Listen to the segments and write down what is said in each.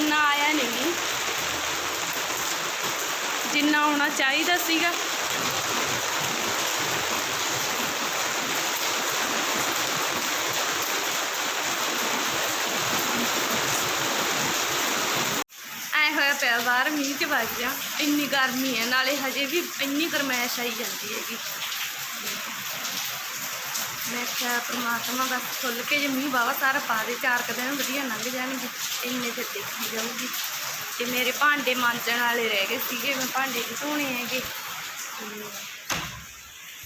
ਅਜੇ ਆਇਆ ਨਹੀਂ ਜਿੰਨਾ ਆਉਣਾ ਚਾਹੀਦਾ ਸੀਗਾ। ਐ ਹੋਇਆ ਪਿਆ ਬਾਹਰ ਮੀਂਹ ਚ ਵੱਜ ਗਿਆ। ਇੰਨੀ ਗਰਮੀ ਹੈ, ਨਾਲੇ ਹਜੇ ਵੀ ਇੰਨੀ ਗਰਮੈਸ਼ ਆਈ ਜਾਂਦੀ ਹੈਗੀ। ਮੈਂ ਕਿਹਾ ਪ੍ਰਮਾਤਮਾ ਬਸ ਖੁੱਲ ਕੇ ਜੇ ਮੀਂਹ ਬਾਵਾ ਸਾਰਾ ਪਾ ਦੇ, ਚਾਰ ਕੁ ਦਿਨ ਵਧੀਆ ਲੰਘ ਜਾਣਗੇ, ਇੰਨੇ ਫਿਰ ਦੇਖੀ ਜਾਊਗੀ। ਤੇ ਮੇਰੇ ਭਾਂਡੇ ਮਾਂਜਣ ਵਾਲੇ ਰਹਿ ਗਏ ਸੀਗੇ, ਮੈਂ ਭਾਂਡੇ ਵੀ ਧੋਣੇ ਹੈਗੇ। ਤੇ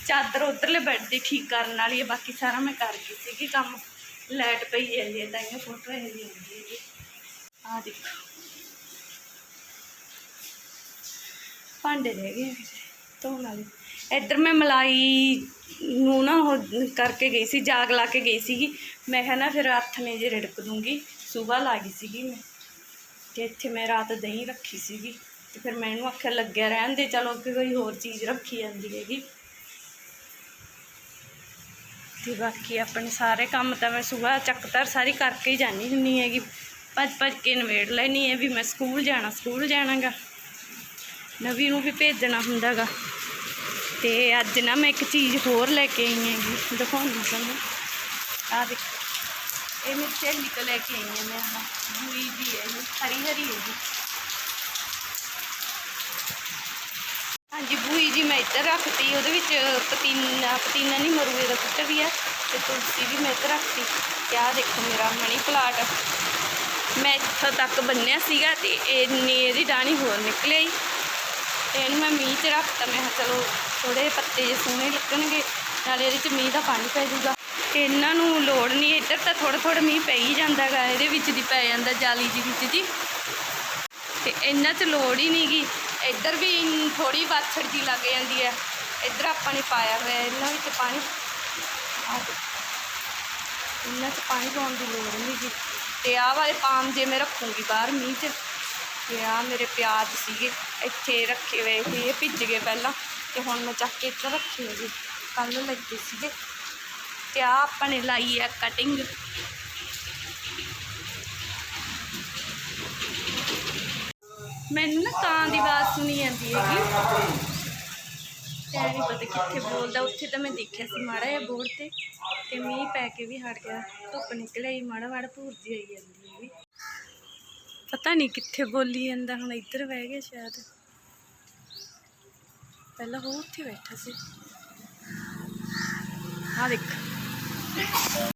ਚਾਦਰ ਉਧਰਲੇ ਬੈੱਡ ਦੀ ਠੀਕ ਕਰਨ ਵਾਲੀ ਹੈ ਬਾਕੀ ਸਾਰਾ ਮੈਂ ਕਰ ਗਈ ਸੀਗੀ ਕੰਮ। ਲਾਈਟ ਪਈ ਜਾਂਦੀ ਹੈ ਤਾਂ ਇਹ ਫੋਟੋ ਇਹ ਜਿਹੀ ਹੁੰਦੀ ਹੈਗੀ। ਆਹ ਦੇਖੋ। ਭਾਂਡੇ ਰਹਿ ਗਏ ਆ ਧੋਣ ਵਾਲੇ। ਇੱਧਰ ਮੈਂ ਮਲਾਈ ਨੂੰ ਨਾ ਉਹ ਕਰਕੇ ਗਈ ਸੀ, ਜਾਗ ਲਾ ਕੇ ਗਈ ਸੀਗੀ। ਮੈਂ ਕਿਹਾ ਨਾ ਫਿਰ ਹੱਥ ਨੇ ਜੇ ਰਿੜਕ ਦੂੰਗੀ ਸਵੇਰ ਲਾ ਗਈ ਸੀਗੀ ਮੈਂ। ਤੇ ਇੱਥੇ ਮੈਂ ਰਾਤ ਦਹੀਂ ਰੱਖੀ ਸੀਗੀ। ਤੇ ਫਿਰ ਮੈਨੂੰ ਆਖਿਆ, ਲੱਗਿਆ ਰਹਿਣ ਦੇ, ਚਲੋ ਅੱਗੇ ਕੋਈ ਹੋਰ ਚੀਜ਼ ਰੱਖੀ ਜਾਂਦੀ ਹੈਗੀ। ਤੇ ਬਾਕੀ ਆਪਣੇ ਸਾਰੇ ਕੰਮ ਤਾਂ ਮੈਂ ਸਵੇਰ ਚੱਕਤਰ ਸਾਰੀ ਕਰਕੇ ਹੀ ਜਾਣੀ ਹੁੰਨੀ ਹੈਗੀ। ਭੱਜ ਭੱਜ ਕੇ ਨਵੇੜ ਲੈਣੀ ਹੈ ਵੀ ਮੈਂ ਸਕੂਲ ਜਾਣਾ, ਸਕੂਲ ਜਾਣਾਗਾ। ਨਵੀਂ ਨੂੰ ਵੀ ਭੇਜਣਾ ਹੁੰਦਾਗਾ। ਤੇ ਅੱਜ ਨਾ ਮੈਂ ਇੱਕ ਚੀਜ਼ ਹੋਰ ਲੈ ਕੇ ਆਈ ਹੈਗੀ। ਦਿਖਾਉਂਦੀ ਤੁਹਾਨੂੰ। ਆਹ ਦੇਖੋ। ਇਹ ਮੇਰੀ ਸਹੇਲੀ ਤੋਂ ਲੈ ਕੇ ਆਈ ਹਾਂ ਮੈਂ ਆਹ। ਬੂਈ ਦੀ ਹੈ ਇਹ। ਹਰੀ ਹਰੀ ਹੈ ਜੀ। ਹਾਂਜੀ, ਬੂਈ ਜੀ ਮੈਂ ਇੱਧਰ ਰੱਖਤੀ। ਉਹਦੇ ਵਿੱਚ ਪਤੀਨਾ ਪਤੀਨਾ ਨਹੀਂ ਮਰੂਏ ਦਾ ਕੁੱਟ ਵੀ ਹੈ ਤੇ ਤੁਲਸੀ ਵੀ ਮੈਂ ਇੱਧਰ ਰੱਖਤੀ। ਤੇ ਆਹ ਦੇਖੋ ਮੇਰਾ ਮਣੀ ਪਲਾਟ। ਮੈਂ ਇੱਥੋਂ ਤੱਕ ਬੰਨਿਆ ਸੀਗਾ ਤੇ ਇੰਨੀ ਇਹਦੀ ਡਾਣੀ ਹੋਰ ਨਿਕਲਿਆ ਹੀ ਤੇ ਇਹਨੂੰ ਮੈਂ ਮੀਂਹ 'ਚ ਰੱਖਤਾ ਮੈਂ ਕਿਹਾ ਚਲੋ ਥੋੜੇ ਪੱਤੇ ਜੇ ਸੋਹਣੇ ਲੱਗਣਗੇ, ਨਾਲੇ ਇਹਦੇ 'ਚ ਮੀਂਹ ਦਾ ਪਾਣੀ ਪੈ ਜਾਊਗਾ। ਤੇ ਇਹਨਾਂ ਨੂੰ ਲੋੜ ਨਹੀਂ ਇੱਧਰ ਤਾਂ ਥੋੜਾ ਥੋੜਾ ਮੀਂਹ ਪੈ ਹੀ ਜਾਂਦਾ ਗਾ, ਇਹਦੇ ਵਿੱਚ ਦੀ ਪੈ ਜਾਂਦਾ ਜਾਲੀ ਜੀ ਵਿੱਚ ਦੀ। ਤੇ ਇਹਨਾਂ 'ਚ ਲੋੜ ਹੀ ਨਹੀਂਗੀ ਇੱਧਰ ਵੀ ਥੋੜੀ ਬਾਛੜ ਜੀ ਲੱਗ ਜਾਂਦੀ ਹੈ ਇੱਧਰ ਆਪਾਂ ਨੇ ਪਾਇਆ ਹੋਇਆ, ਇਹਨਾਂ ਵਿੱਚ ਪਾਣੀ। ਇਹਨਾਂ 'ਚ ਪਾਣੀ ਪਾਉਣ ਦੀ ਲੋੜ ਨਹੀਂਗੀ ਤੇ ਆਹ ਵਾਲੇ ਪਾਮ ਜੇ ਮੈਂ ਰੱਖੂੰਗੀ ਬਾਹਰ ਮੀਂਹ 'ਚ ਤੇ ਆ, ਮੇਰੇ ਪਿਆਜ਼ ਸੀਗੇ, ਇੱਥੇ ਰੱਖੇ ਹੋਏ ਸੀ, ਇਹ ਭਿੱਜ ਗਏ ਪਹਿਲਾਂ ਤੇ ਹੁਣ ਮੈਂ ਚੱਕ ਕੇ ਇੱਥੇ ਰੱਖੇ ਹੋਏ ਕੱਲ ਲੱਗੇ ਸੀਗੇ। ਤੇ ਆ ਆਪਾਂ ਨੇ ਲਾਈ ਆ ਕਟਿੰਗ ਮੈਨੂੰ ਨਾ ਕਾਂ ਦੀ ਆਵਾਜ਼ ਸੁਣੀ ਜਾਂਦੀ ਹੈਗੀ। ਤੇ ਨਹੀਂ ਪਤਾ ਕਿੱਥੇ ਬੋਲਦਾ, ਉੱਥੇ ਤਾਂ ਮੈਂ ਦੇਖਿਆ ਸੀ ਮਾੜਾ ਜਿਹਾ ਬੋਰਡ ਤੇ। ਤੇ ਮੀਂਹ ਪੈ ਕੇ ਵੀ ਹਟ ਗਿਆ, ਧੁੱਪ ਨਿਕਲਿਆ ਆਈ ਮਾੜਾ ਮਾੜਾ ਭੂਰਦੀ ਆਈ ਜਾਂਦੀ ਹੈਗੀ। ਪਤਾ ਨਹੀਂ ਕਿੱਥੇ ਬੋਲੀ ਜਾਂਦਾ, ਹੁਣ ਇੱਧਰ ਬਹਿ ਗਿਆ ਸ਼ਾਇਦ। ਪਹਿਲਾਂ ਉਹ ਉੱਥੇ ਬੈਠਾ ਸੀ। ਆ ਦੇਖ।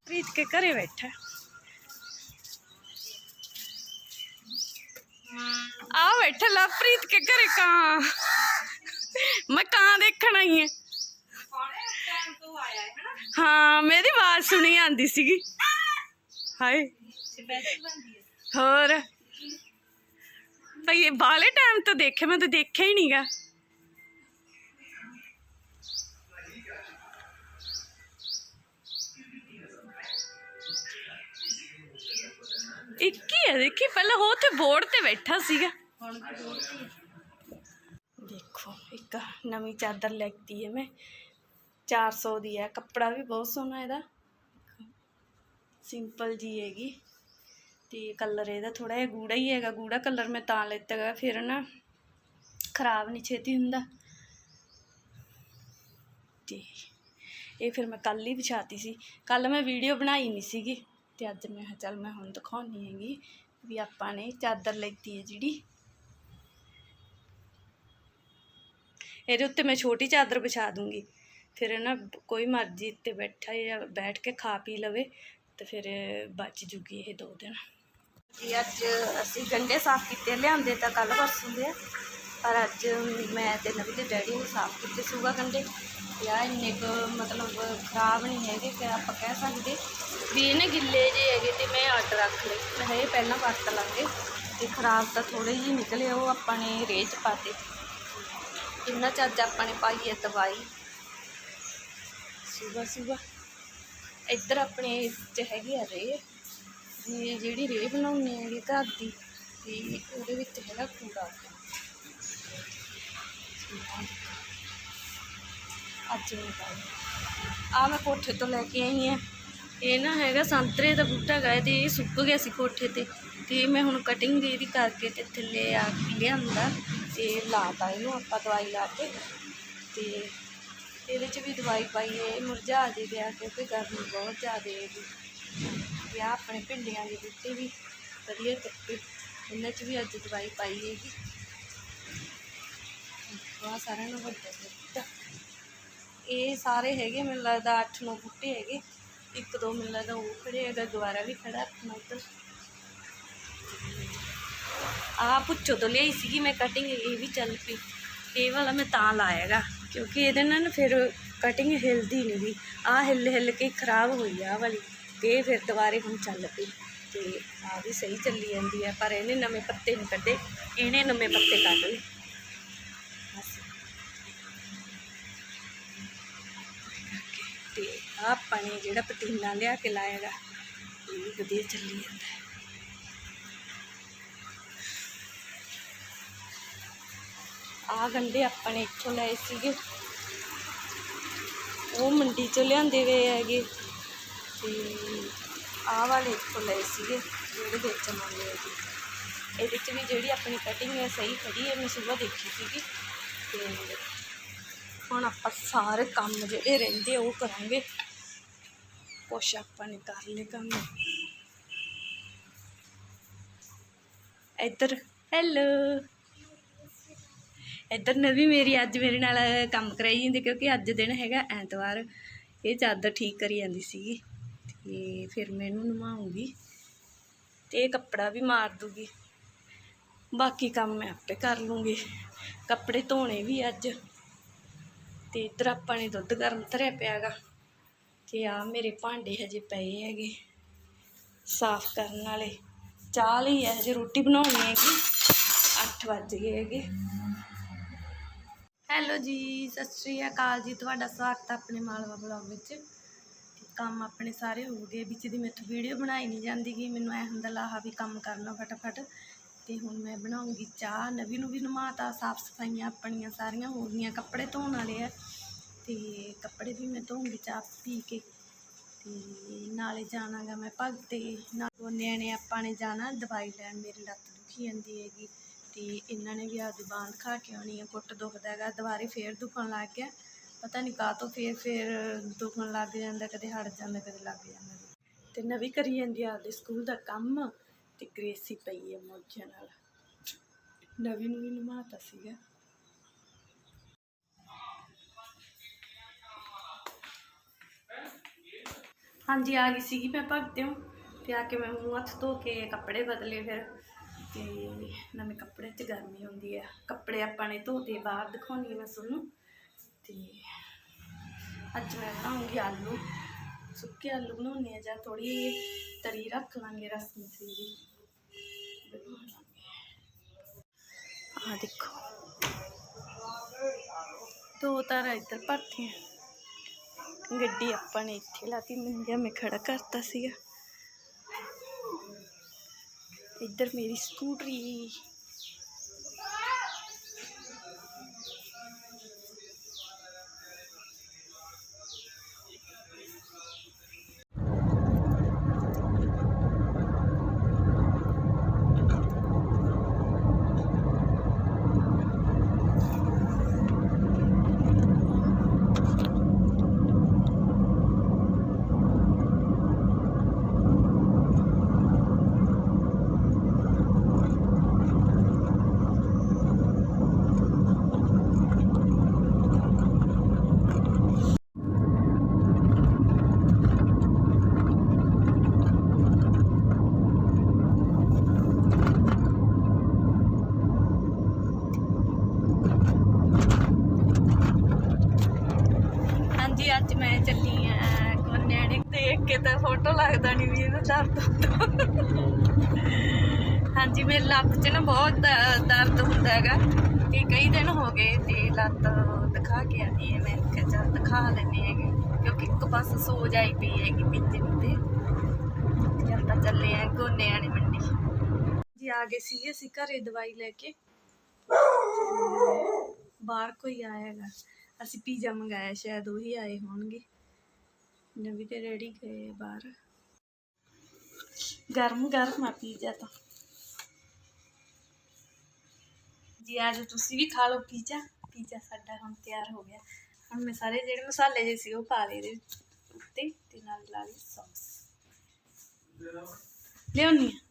ਪ੍ਰੀਤ ਕੇ ਘਰੇ ਬੈਠਾ। ਆ ਬੈਠਾ ਲਵਪ੍ਰੀਤ ਕੇ ਘਰੇ ਕਾਂ। ਮੈਂ ਕਾਂ ਦੇਖਣ ਆਈ ਹਾਂ ਹਾਂ ਮੇਰੀ ਆਵਾਜ਼ ਸੁਣੀ ਆਂਦੀ ਸੀਗੀ। ਹਾਏ। ਹੋਰ। ਭਈ ਇਹ ਬਾਲੇ ਟਾਈਮ ਤੋਂ ਦੇਖਿਆ ਮੈਂ ਤਾਂ ਦੇਖਿਆ ਹੀ ਨਹੀਂਗਾ ਇੱਕ ਹੀ ਹੈ? ਦੇਖੀ, ਪਹਿਲਾਂ ਉਹ ਤੇ ਬੋਰਡ ਤੇ ਬੈਠਾ ਸੀਗਾ। ਦੇਖੋ, ਇੱਕ ਨਵੀਂ ਚਾਦਰ ਲੈਤੀ ਹੈ ਮੈਂ। 400 ਦੀ ਹੈ, ਕੱਪੜਾ ਵੀ ਬਹੁਤ ਸੋਹਣਾ ਇਹਦਾ। ਸਿੰਪਲ ਜੀ ਹੈਗੀ। ਤੇ ਕਲਰ ਇਹਦਾ ਥੋੜਾ ਜਿਹਾ ਗੂੜਾ ਹੀ ਹੈਗਾ ਗੂੜਾ ਕਲਰ ਮੈਂ ਤਾਂ ਲਿੱਤਾ ਗਾ ਫਿਰ ਨਾ ਖਰਾਬ ਨਹੀਂ ਛੇਤੀ ਹੁੰਦਾ। ਤੇ ਇਹ ਫਿਰ ਮੈਂ ਕੱਲ ਹੀ ਵਿਛਾਤੀ ਸੀ। ਕੱਲ ਮੈਂ ਵੀਡੀਓ ਬਣਾਈ ਨਹੀਂ ਸੀਗੀ ਤੇ ਅੱਜ ਮੈਂ ਕਿਹਾ ਚੱਲ ਮੈਂ ਹੁਣ ਦਿਖਾਉਣੀ ਹੈਗੀ ਵੀ ਆਪਾਂ ਨੇ ਚਾਦਰ ਲੈਤੀ ਹੈ ਜਿਹੜੀ। ਇਹਦੇ ਉੱਤੇ ਮੈਂ ਛੋਟੀ ਚਾਦਰ ਵਿਛਾ ਦੂੰਗੀ। ਫਿਰ ਨਾ ਕੋਈ ਮਰਜ਼ੀ ਤੇ ਬੈਠਾ ਜਾਂ ਬੈਠ ਕੇ ਖਾ ਪੀ ਲਵੇ ਤੇ ਫਿਰ ਬਚ ਜੂਗੀ ਇਹ ਦੋ ਦਿਨ। ਜੀ ਅੱਜ ਅਸੀਂ ਗੰਡੇ ਸਾਫ਼ ਕੀਤੇ ਲਿਆਂਦੇ ਤਾਂ ਕੱਲ ਪਰਸੋਂ ਦੇ ਆ, ਪਰ ਅੱਜ ਮੈਂ ਤੇ ਨਵੀ ਦੇ ਡੈਡੀ ਨੇ ਸਾਫ਼ ਕੀਤੇ ਸੂਗਾ ਗੰਡੇ। ਤੇ ਇੰਨੇ ਕੁ ਮਤਲਬ ਖਰਾਬ ਨਹੀਂ ਹੈਗੇ ਕਿ ਆਪਾਂ ਕਹਿ ਸਕਦੇ। ਵੀ ਇਹਨੇ ਗਿੱਲੇ ਜੇ ਹੈਗੇ ਤੇ ਮੈਂ ਅੱਡ ਰੱਖ ਲਏ। ਮੈਂ ਕਿਹਾ ਇਹ ਪਹਿਲਾਂ ਵਰਤ ਲਾਂਗੇ। ਤੇ ਖਰਾਬ ਤਾਂ ਥੋੜੇ ਜਿਹੇ ਨਿਕਲੇ, ਉਹ ਆਪਾਂ ਨੇ ਰੇਹ 'ਚ ਪਾਤੇ। ਇੰਨਾ ਚੱਜ ਆਪਾਂ ਨੇ ਪਾਈ ਹੈ ਦਵਾਈ ਸੂਗਾ ਸੂਗਾ ਇੱਧਰ ਆਪਣੇ ਇਸ 'ਚ ਹੈਗੀ ਆ ਰੇਹ। ਵੀ ਜਿਹੜੀ ਰੇਹ ਬਣਾਉਂਦੇ ਹੈਗੇ ਘਰ ਦੀ, ਤੇ ਉਹਦੇ ਵਿੱਚ ਹੈਗਾ ਕੂੜਾ। ਅੱਜ ਨਹੀਂ ਪਾਈ ਆ ਮੈਂ ਕੋਠੇ ਤੋਂ ਲੈ ਕੇ ਆਈ ਹਾਂ। ਇਹ ਨਾ ਹੈਗਾ ਸੰਤਰੇ ਦਾ ਬੂਟਾ ਗਾ ਤੇ ਇਹ ਸੁੱਕ ਗਿਆ ਸੀ ਕੋਠੇ ਤੇ। ਤੇ ਮੈਂ ਹੁਣ ਕਟਿੰਗ ਇਹਦੀ ਕਰਕੇ ਤੇ ਥੱਲੇ ਆ ਕੇ ਲਿਆਂਦਾ ਤੇ ਲਾਤਾ ਇਹਨੂੰ, ਆਪਾਂ ਦਵਾਈ ਲਾ ਕੇ। ਤੇ ਇਹਦੇ ਚ ਵੀ ਦਵਾਈ ਪਾਈਏ ਹੈ, ਇਹ ਮੁਰਝਾ ਜੇ ਗਿਆ ਕਿਉਂਕਿ ਗਰਮੀ ਬਹੁਤ ਜ਼ਿਆਦਾ ਹੈਗੀ। ਤੇ ਆਹ ਆਪਣੇ ਭਿੰਡੀਆਂ ਦੇ ਬੂਟੇ ਵੀ ਵਧੀਆ ਚੱਕੇ ਇਹਨਾਂ ਚ ਵੀ ਅੱਜ ਦਵਾਈ ਪਾਈ ਹੈਗੀ। ਬਹੁਤ ਸਾਰਿਆਂ ਨੂੰ ਵੱਡਾ ਬੂਟਾ ਇਹ ਸਾਰੇ ਹੈਗੇ, ਮੈਨੂੰ ਲੱਗਦਾ 8-9 ਬੂਟੇ ਹੈਗੇ। ਇੱਕ, ਦੋ ਮੈਨੂੰ ਲੱਗਦਾ ਉਹ ਖੜੇ ਹੈਗਾ ਦੁਬਾਰਾ ਵੀ ਖੜਾ ਆਪਣਾ ਉੱਧਰ। ਆ ਪੁੱਛੋ ਤੋਂ ਲਿਆਈ ਸੀਗੀ, ਮੈਂ ਕਟਿੰਗ ਇਹ ਵੀ ਚੱਲ ਪਈ। ਇਹ ਵਾਲਾ ਮੈਂ ਤਾਂ ਲਾਇਆਗਾ, ਕਿਉਂਕਿ ਇਹਦੇ ਨਾਲ ਨਾ ਫਿਰ ਕਟਿੰਗ ਹਿਲਦੀ ਨਹੀਂ ਵੀ ਆ ਹਿੱਲ ਹਿੱਲ ਕੇ ਖਰਾਬ ਹੋਈ ਆ ਆਹ ਵਾਲੀ। ਤੇ ਇਹ ਫਿਰ ਦੁਬਾਰੇ ਹੁਣ ਚੱਲ ਪਈ ਤੇ ਆ ਵੀ ਸਹੀ ਚੱਲੀ ਜਾਂਦੀ ਹੈ ਪਰ ਇਹਨੇ ਨਵੇਂ ਪੱਤੇ ਨਹੀਂ ਕੱਢੇ, ਇਹਨੇ ਨਵੇਂ ਪੱਤੇ ਕੱਢ ਲਏ। ਬਸ। ਤੇ ਆਹ ਆਪਾਂ ਨੇ ਜਿਹੜਾ ਪਤੀਲਾ ਲਿਆ ਕੇ ਲਾਇਆਗਾ ਇਹ ਵੀ ਵਧੀਆ ਚੱਲੀ ਜਾਂਦਾ ਹੈ। ਆ ਗੰਡੇ ਆਪਾਂ ਨੇ ਇੱਥੋਂ ਲਏ ਸੀਗੇ। ਉਹ ਮੰਡੀ ਚੋਂ ਲਿਆਂਦੇ ਹੋਏ ਹੈਗੇ। ਤੇ ਆਹ ਵਾਲੇ ਇੱਥੋਂ ਲਏ ਸੀਗੇ, ਜਿਹੜੇ ਵੇਚਣ ਵਾਲੇ ਹੈਗੇ ਇਹਦੇ ਚ ਵੀ ਜਿਹੜੀ ਆਪਣੀ ਕਟਿੰਗ ਹੈ, ਸਹੀ ਖੜੀ ਹੈ, ਮੈਂ ਸੁਬਾਹ ਦੇਖੀ ਸੀਗੀ। ਤੇ ਹੁਣ ਆਪਾਂ ਸਾਰੇ ਕੰਮ ਜਿਹੜੇ ਰਹਿੰਦੇ ਉਹ ਕਰਾਂਗੇ। ਕੁਛ ਆਪਾਂ ਨੇ ਕਰ ਲਏ ਕੰਮ। ਇੱਧਰ ਹੈਲੋ ਇੱਧਰ ਨਵੀਂ ਮੇਰੀ ਅੱਜ ਮੇਰੇ ਨਾਲ ਕੰਮ ਕਰਾਈ ਜਾਂਦੀ, ਕਿਉਂਕਿ ਅੱਜ ਦਿਨ ਹੈਗਾ ਐਤਵਾਰ। ਇਹ ਚਾਦਰ ਠੀਕ ਕਰੀ ਜਾਂਦੀ ਸੀਗੀ। ਤੇ ਫਿਰ ਮੈਂ ਇਹਨੂੰ ਨਵਾਉਂਗੀ ਤੇ ਇਹ ਕੱਪੜਾ ਵੀ ਮਾਰ ਦੂਗੀ। ਬਾਕੀ ਕੰਮ ਮੈਂ ਆਪੇ ਕਰ ਲੂੰਗੀ। ਕੱਪੜੇ ਧੋਣੇ ਵੀ ਅੱਜ। ਤੇ ਇੱਧਰ ਆਪਾਂ ਨੇ ਦੁੱਧ ਗਰਮ ਧਰਿਆ ਪਿਆਗਾ। ਤੇ ਆ ਮੇਰੇ ਭਾਂਡੇ ਹਜੇ ਪਏ ਹੈਗੇ। ਸਾਫ਼ ਕਰਨ ਵਾਲੇ। ਚਾਹ ਲਈ ਹੈ ਹਜੇ ਰੋਟੀ ਬਣਾਉਣੀ ਹੈਗੀ। 8 ਵੱਜ ਗਏ ਹੈਗੇ। ਹੈਲੋ ਜੀ, ਸਤਿ ਸ਼੍ਰੀ ਅਕਾਲ ਜੀ। ਤੁਹਾਡਾ ਸਵਾਗਤ ਹੈ ਆਪਣੇ ਮਾਲਵਾ ਬਲੌਗ ਵਿੱਚ। ਕੰਮ ਆਪਣੇ ਸਾਰੇ ਹੋ ਗਏ, ਵਿੱਚ ਦੀ ਮੈਥੋਂ ਵੀਡੀਓ ਬਣਾਈ ਨਹੀਂ ਜਾਂਦੀ ਗੀ, ਮੈਨੂੰ ਐ ਹੁੰਦਾ ਲਾਹਾ ਵੀ ਕੰਮ ਕਰਨਾ ਫਟਾਫਟ। ਤੇ ਹੁਣ ਮੈਂ ਬਣਾਉਂਗੀ ਚਾਹ, ਨਵੀਂ ਨੂੰ ਵੀ ਨਵਾਤਾ, ਸਾਫ਼ ਸਫਾਈਆਂ ਆਪਣੀਆਂ ਸਾਰੀਆਂ ਹੋ ਗਈਆਂ, ਕੱਪੜੇ ਧੋਣ ਵਾਲੇ ਆ। ਤੇ ਕੱਪੜੇ ਵੀ ਮੈਂ ਧੋਉਂਗੀ ਚਾਹ ਪੀ ਕੇ। ਤੇ ਨਾਲੇ ਜਾਣਾਗਾ ਮੈਂ ਭਗਤੇ ਨਾਲ ਉਹ ਨਿਆਣੇ ਆਪਾਂ ਨੇ ਜਾਣਾ ਦਵਾਈ ਲੈਣ, ਮੇਰੀ ਲੱਤ ਦੁਖੀ ਜਾਂਦੀ ਹੈਗੀ। ਤੇ ਇਹਨਾਂ ਨੇ ਵੀ ਆਪਦੀ ਬਾਂਹ ਖਾ ਕੇ ਆਉਣੀ ਹੈ ਗੁੱਟ ਦੁਖਦਾ ਹੈਗਾ, ਦੁਬਾਰੇ ਫੇਰ ਦੁਖਣ ਲੱਗ ਗਿਆ। ਪਤਾ ਨਹੀਂ ਕਾਹ ਤੋਂ ਫੇਰ ਫੇਰ ਦੁਖਣ ਲੱਗ ਜਾਂਦਾ, ਕਦੇ ਹਟ ਜਾਂਦਾ, ਕਦੇ ਲੱਗ ਜਾਂਦਾ। ਤੇ ਨਵੀਂ ਕਰੀ ਜਾਂਦੀ ਆ ਆਪਦੇ ਸਕੂਲ ਦਾ ਕੰਮ ਤੇ ਗ੍ਰੇਸੀ ਪਈ ਹੈ ਮੌਜਾਂ ਨਾਲ। ਨਵੀਂ ਨੂੰ ਵੀ ਨਮਾਤਾ ਸੀਗਾ। ਹਾਂਜੀ, ਆ ਗਈ ਸੀਗੀ ਮੈਂ ਭਗਤਿਓ ਤੇ। ਆ ਕੇ ਮੈਂ ਮੂੰਹ ਹੱਥ ਧੋ ਕੇ ਕੱਪੜੇ ਬਦਲੇ ਫਿਰ। ਤੇ ਨਵੇਂ ਕੱਪੜੇ 'ਚ ਗਰਮੀ ਹੁੰਦੀ ਹੈ ਕੱਪੜੇ ਆਪਾਂ ਨੇ ਧੋਤੇ ਬਾਹਰ ਦਿਖਾਉਣੀ ਮੈਂ ਤੁਹਾਨੂੰ। ਤੇ ਅੱਜ ਮੈਂ ਬਣਾਉਂਗੀ ਆਲੂ ਸੁੱਕੇ ਆਲੂ ਬਣਾਉਣੇ ਆ ਜਾਂ ਥੋੜੀ ਤਰੀ ਰੱਖ ਲਾਂਗੇ ਰਸ ਮਿਸਰੀ ਦੀ ਬਣਾ ਲਾਂਗੇ ਆ ਦੇਖੋ ਦੋ ਤਾਰ ਇੱਧਰ ਭਰਤੀਆਂ ਗੱਡੀ ਆਪਾਂ ਨੇ ਇੱਥੇ ਲਾਤੀ ਮੰਜਾ ਮੈਂ ਖੜਾ ਕਰਤਾ ਸੀਗਾ ਇੱਧਰ ਮੇਰੀ ਸਕੂਟਰੀ ਹਾਂਜੀ ਅੱਜ ਮੈਂ ਚੱਲੀ ਆ ਨਿਆਣੇ ਦੇਖ ਕੇ ਤਾਂ ਫੋਟੋ ਲੱਗਦਾ ਨਹੀਂ ਵੀ ਇਹਨੂੰ ਦਰਦ ਹਾਂਜੀ, ਮੇਰੀ ਲੱਤ 'ਚ ਨਾ ਬਹੁਤ ਦਰਦ ਹੁੰਦਾ ਹੈਗਾ। ਤੇ ਕਈ ਦਿਨ ਹੋ ਗਏ ਤੇ ਲੱਤ ਦਿਖਾ ਕੇ ਆਦੀ ਹੈ ਮੈਂ ਕਿਹਾ ਚੱਲ ਦਿਖਾ ਲੈਂਦੇ ਹੈਗੇ। ਕਿਉਂਕਿ ਇੱਕ ਪਾਸ ਸੋਜ ਆਈ ਪਈ ਹੈਗੀ ਪਿੰਜੇ ਤੇ ਜਦ ਤਾਂ ਚੱਲੇ ਆ ਗੋਨੇ ਆਣੇ ਮੰਡੀ। ਜੀ, ਆ ਗਏ ਸੀਗੇ ਅਸੀਂ ਘਰੇ ਦਵਾਈ ਲੈ ਕੇ। ਬਾਹਰ ਕੋਈ ਆਇਆ ਹੈਗਾ। ਅਸੀਂ ਪੀਜ਼ਾ ਮੰਗਾਇਆ, ਸ਼ਾਇਦ ਉਹੀ ਆਏ ਹੋਣਗੇ। ਨਵੀਂ ਤੇ ਰੈਡੀ ਗਏ ਬਾਹਰ। ਗਰਮ ਗਰਮ ਆ ਪੀਜ਼ਾ ਤਾਂ। ਜੀ, ਅੱਜ ਤੁਸੀਂ ਵੀ ਖਾ ਲਓ ਪੀਜ਼ਾ। ਪੀਜ਼ਾ ਸਾਡਾ ਹੁਣ ਤਿਆਰ ਹੋ ਗਿਆ। ਹੁਣ ਮੈਂ ਸਾਰੇ ਜਿਹੜੇ ਮਸਾਲੇ ਜੇ ਸੀ ਉਹ ਪਾ ਲਏ ਇਹਦੇ ਉੱਤੇ ਤੇ ਨਾਲ ਲਾ ਲਈ ਸੌਸ। ਲਿਆਉਣੀ ਆ?